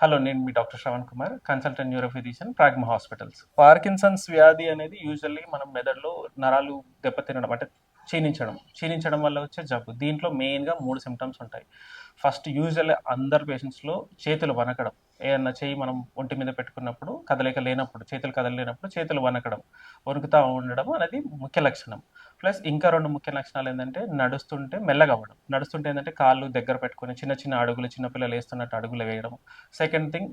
Hello నేను మీ doctor Shravan Kumar consultant neurophysician Pragma hospitals. Parkinson's వ్యాధి అనేది యూజువల్లీ మనం మెదడులో నరాలు దెబ్బతినడం అంటే క్షీణించడం. క్షీణించడం వల్ల వచ్చే జబ్బు. దీంట్లో మెయిన్గా మూడు సిమ్టమ్స్ ఉంటాయి. ఫస్ట్ యూజువల్ అందరు పేషెంట్స్లో చేతులు వనకడం ఏదన్నా చేయి మనం ఒంటి మీద పెట్టుకున్నప్పుడు కదలిక లేనప్పుడు చేతులు కదలలేనప్పుడు చేతులు వనకడం వణుకుతూ ఉండడం అనేది ముఖ్య లక్షణం. ప్లస్ ఇంకా రెండు ముఖ్య లక్షణాలు ఏంటంటే నడుస్తుంటే మెల్లగా అవ్వడం. నడుస్తుంటే ఏంటంటే కాళ్ళు దగ్గర పెట్టుకొని చిన్న చిన్న అడుగులు చిన్నపిల్లలు వేస్తున్నట్టు అడుగులు వేయడం. సెకండ్ థింగ్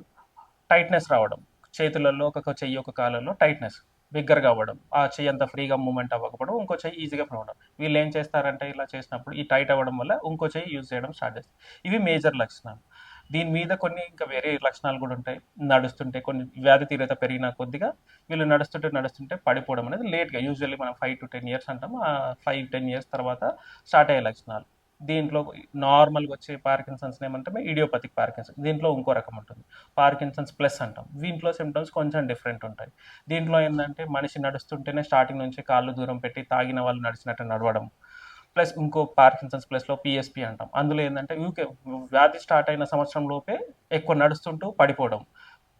టైట్నెస్ రావడం. చేతులలో ఒక చెయ్యి ఒక కాళ్ళలో టైట్నెస్ బిగ్గరగా అవ్వడం. ఆ చెయ్యి అంత ఫ్రీగా మూమెంట్ అవ్వకపోవడం ఇంకో చెయ్యి ఈజీగా అవ్వడం. వీళ్ళు ఏం చేస్తారంటే ఇలా చేసినప్పుడు ఈ టైట్ అవ్వడం వల్ల ఇంకో చెయ్యి యూజ్ చేయడం స్టార్ట్ చేస్తారు. ఇవి మేజర్ లక్షణాలు. దీని మీద కొన్ని ఇంకా వేరే లక్షణాలు కూడా ఉంటాయి. నడుస్తుంటే కొన్ని వ్యాధి తీవ్రత పెరిగిన కొద్దిగా వీళ్ళు నడుస్తుంటే నడుస్తుంటే పడిపోవడం అనేది లేట్గా యూజువల్లీ మనం ఫైవ్ టు టెన్ ఇయర్స్ అంటాం. ఆ ఫైవ్ టెన్ ఇయర్స్ తర్వాత స్టార్ట్ అయ్యే లక్షణాలు. దీంట్లో నార్మల్గా వచ్చే పార్కిన్సన్స్ ఏమంటే ఇడియోపతిక్ పార్కిన్సన్స్ దీంట్లో ఇంకో రకం ఉంటుంది. పార్కిన్సన్స్ ప్లస్ అంటాం. దీంట్లో సిమ్టమ్స్ కొంచెం డిఫరెంట్ ఉంటాయి. దీంట్లో ఏంటంటే మనిషి నడుస్తుంటేనే స్టార్టింగ్ నుంచి కాళ్ళు దూరం పెట్టి తాగిన వాళ్ళు నడిచినట్టు నడవడం ప్లస్ ఇంకో పార్కిన్సన్స్ ప్లస్లో పిఎస్పి అంటాం. అందులో ఏంటంటే యూకే వ్యాధి స్టార్ట్ అయిన సంవత్సరం లోపే ఎక్కువ నడుస్తుంటూ పడిపోవడం.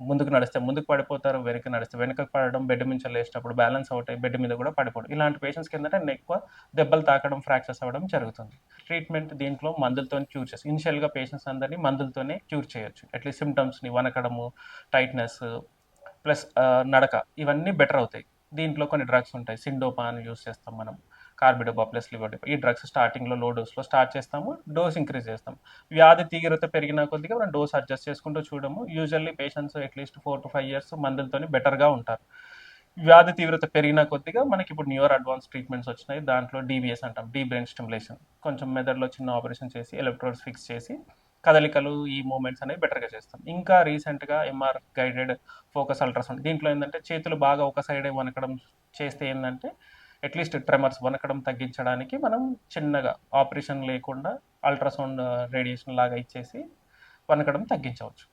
ముందుకు నడిస్తే ముందుకు పడిపోతారు వెనక్కి నడిస్తే వెనకకు పడడం బెడ్ మీద లేచినప్పుడు బ్యాలెన్స్ అవుతాయి బెడ్ మీద కూడా పడిపోవడం. ఇలాంటి పేషెంట్స్కి ఏంటంటే ఎక్కువ దెబ్బలు తాకడం ఫ్రాక్చర్స్ అవ్వడం జరుగుతుంది. ట్రీట్మెంట్ దీంట్లో మందులతో క్యూర్ చేసి ఇనిషియల్గా పేషెంట్స్ అందరినీ మందులతోనే క్యూర్ చేయొచ్చు. అట్లీస్ట్ సిమ్టమ్స్ని వనకడము టైట్నెస్ ప్లస్ నడక ఇవన్నీ బెటర్ అవుతాయి. దీంట్లో కొన్ని డ్రగ్స్ ఉంటాయి. సిండోపాన్ యూస్ చేస్తాం మనం. కార్బిడోబా ప్లస్ లివోడిపా ఈ డ్రగ్స్ స్టార్టింగ్లో లో డోస్లో స్టార్ట్ చేస్తాము డోస్ ఇంక్రీజ్ చేస్తాం వ్యాధి తీవ్రత పెరిగిన కొద్దిగా మనం డోస్ అడ్జస్ట్ చేసుకుంటూ చూడము. Usually patients at least four to five years మందులతోని బెటర్గా ఉంటారు. వ్యాధి తీవ్రత పెరిగిన కొద్దిగా మనకి ఇప్పుడు న్యూర్ అడ్వాన్స్ ట్రీట్మెంట్స్ వచ్చినాయి. దాంట్లో డీబీఎస్ అంటాం డీ బ్రెయిన్ స్టిమ్యులేషన్. కొంచెం మెదడులో చిన్న ఆపరేషన్ చేసి ఎలక్ట్రోడ్స్ ఫిక్స్ చేసి కదలికలు ఈ మూమెంట్స్ అనేవి బెటర్గా చేస్తాం. ఇంకా రీసెంట్గా ఎంఆర్ గైడెడ్ ఫోకస్ అల్ట్రాసౌండ్. దీంట్లో ఏంటంటే చేతులు బాగా ఒక సైడే వనకడం చేస్తే ఏంటంటే అట్లీస్ట్ ట్రెమర్స్ వనకడం తగ్గించడానికి మనం చిన్నగా ఆపరేషన్ లేకుండా అల్ట్రాసౌండ్ రేడియేషన్ లాగా ఇచ్చేసి వనకడం తగ్గించవచ్చు.